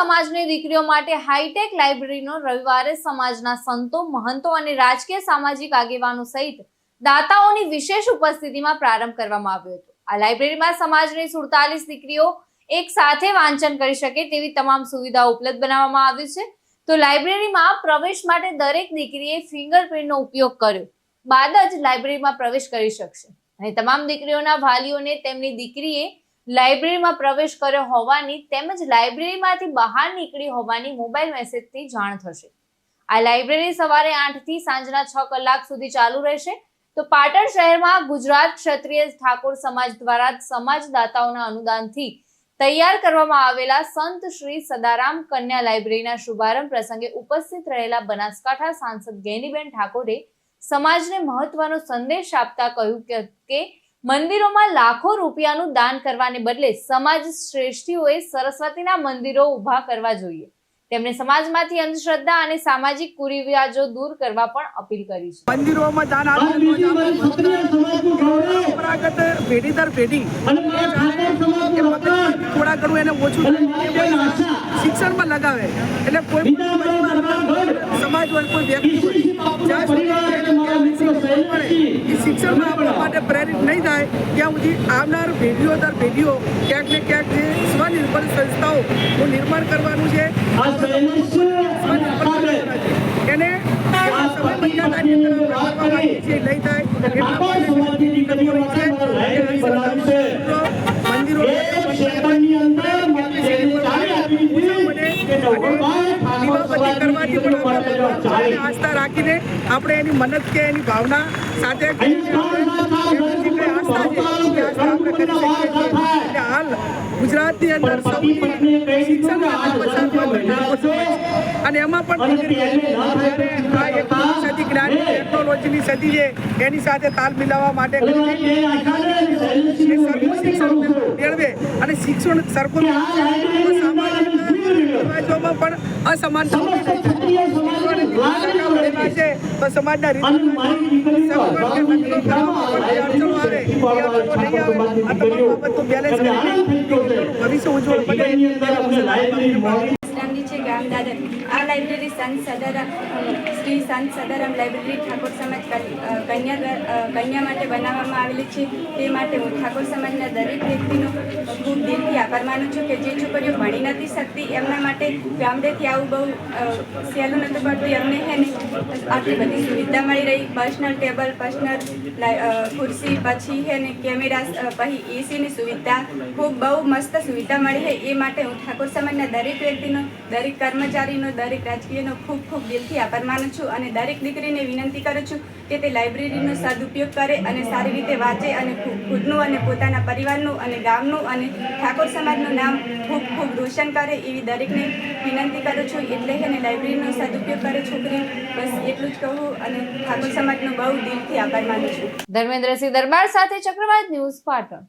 સમાજની દીકરીઓ માટે હાઈટેક લાઇબ્રેરીનો રવિવારે સમાજના સંતો, મહંતો અને રાજકીય સામાજિક આગેવાનો સહિત દાતાઓની વિશેષ ઉપસ્થિતિમાં પ્રારંભ કરવામાં આવ્યો હતો. આ લાઇબ્રેરીમાં સમાજની સુડતાલીસ દીકરીઓ એક સાથે વાંચન કરી શકે તેવી તમામ સુવિધાઓ ઉપલબ્ધ બનાવવામાં આવી છે. તો લાઇબ્રેરીમાં પ્રવેશ માટે દરેક દીકરીએ ફિંગરપ્રિન્ટનો ઉપયોગ કર્યો. બાદ જ લાઇબ્રેરીમાં પ્રવેશ કરી શકશે. અને તમામ દીકરીઓના વાલીઓને તેમની દીકરીએ લાઇબ્રેરીમાં પ્રવેશ કર્યો હોવાની તેમજ લાઇબ્રેરીમાંથી બહાર નીકળી હોવાની મોબાઈલ મેસેજથી જાણ થશે. આ લાઇબ્રેરી સવારે આઠથી સાંજના છ કલાક સુધી ચાલુ રહેશે. તો પાટણ શહેરમાં ગુજરાત ક્ષત્રિય ઠાકોર સમાજ દ્વારા સમાજદાતાઓના અનુદાનથી તૈયાર કરવામાં આવેલા સંત શ્રી સદારામ કન્યા લાઇબ્રેરીના શુભારંભ પ્રસંગે ઉપસ્થિત રહેલા બનાસકાંઠા સાંસદ ગેનીબેન ઠાકોરે સમાજને મહત્વનો સંદેશ આપતા કહ્યું કે કે મંદિરોમાં લાખો રૂપિયાનું દાન કરવાને બદલે સમાજ શ્રેષ્ઠીઓએ સરસ્વતીના મંદિરો ઊભા કરવા જોઈએ. તેમણે સમાજમાંથી અંધશ્રદ્ધા અને સામાજિક કુરિવાજો દૂર કરવા પણ અપીલ કરી છે. મંદિરોમાં દાન પરંપરાગત પેઢી દર પેઢી થોડા ઘણું એને ઓછું શિક્ષણમાં લગાવે. એટલે કોઈ સમાજ વર્ગ કોઈ વ્યક્તિ હોય ત્યાં સુધી આવનાર પેઢીઓ દર પેઢીઓ ક્યાંક ને ક્યાંક જે સ્વનિર્ભર સંસ્થાઓનું નિર્માણ કરવાનું છે. એને આસ્થા રાખીને આપણે એની મનત કે એની ભાવના સાથે હાલ ગુજરાતની અંદર અને એમાં પણ સદી જ્ઞાની ટેકનોલોજીની સદી છે એની સાથે તાલ મિલાવવા માટે મેળવે અને શિક્ષણ સરખું. સમાજોમાં પણ અસમાન છે. તો સમાજના રીત પાડવા આ લાઇબ્રેરી સંત સદારામ શ્રી સંત સદારામ લાઇબ્રેરી ઠાકોર સમાજ કન્યા કન્યા માટે બનાવવામાં આવેલી છે. તે માટે હું ઠાકોર સમાજના દરેક વ્યક્તિનો ખૂબ દિલથી આભાર માનું છું કે જે છોકરીઓ ભણી નથી શકતી, એમના માટે ગામડેથી આવું બહુ સહેલું નહોતું પડતું. એમને હે ને, આટલી બધી સુવિધા મળી રહી. પર્સનલ ટેબલ, પર્સનલ ખુરશી, પછી હે ને, કેમેરા પછી એસીની સુવિધા. ખૂબ બહુ મસ્ત સુવિધા મળી છે. એ માટે હું ઠાકોર સમાજના દરેક વ્યક્તિનો, દરેક કર્મચારીનો, દરેક રાજકીયનો ખૂબ ખૂબ દિલથી આભાર માનું છું અને દરેક દીકરીને વિનંતી કરું છું કે તે લાઇબ્રેરીનો સદુપયોગ કરે અને સારી રીતે વાંચે અને ખુદનું અને પોતાના પરિવારનું અને ગામનું અને ઠાકોર સમાજનું નામ ખૂબ ખૂબ રોશન કરે એવી દરેકને વિનંતી કરું છું. એટલે અને લાઇબ્રેરીનો સદુપયોગ કરે છોકરી. બસ એટલું જ કહું અને ઠાકોર સમાજનો બહુ દિલથી આભાર માનું છું. ધર્મેન્દ્રસિંહ દરબાર સાથે ચક્રવાત ન્યૂઝ પાટણ.